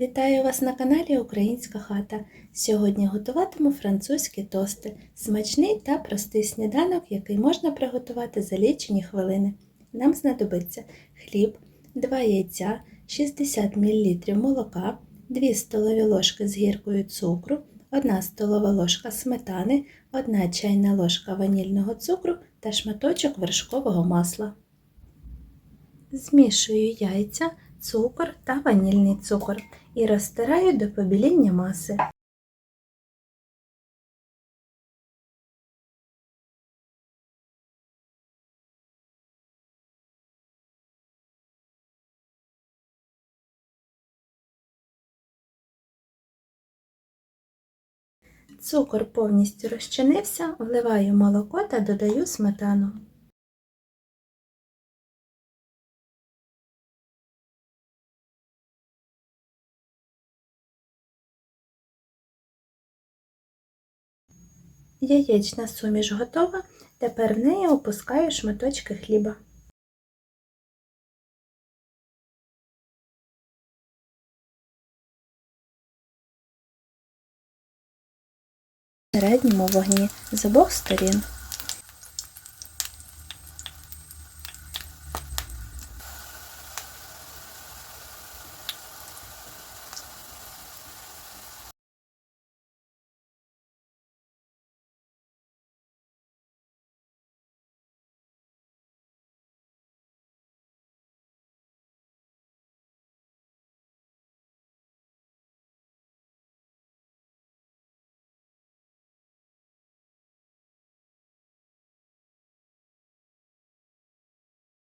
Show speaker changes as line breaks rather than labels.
Вітаю вас на каналі Українська хата. Сьогодні готуватиму французькі тости, смачний та простий сніданок, який можна приготувати за лічені хвилини. Нам знадобиться хліб, 2 яйця, 60 мл молока, 2 столові ложки з гіркою цукру, 1 столова ложка сметани, 1 чайна ложка ванільного цукру та шматочок вершкового масла. Змішую яйця, цукор та ванільний цукор і розтираю до побіління маси. Цукор повністю розчинився, вливаю молоко та додаю сметану. Яєчна суміш готова, тепер в неї опускаю шматочки хліба. В середньому вогні з обох сторін.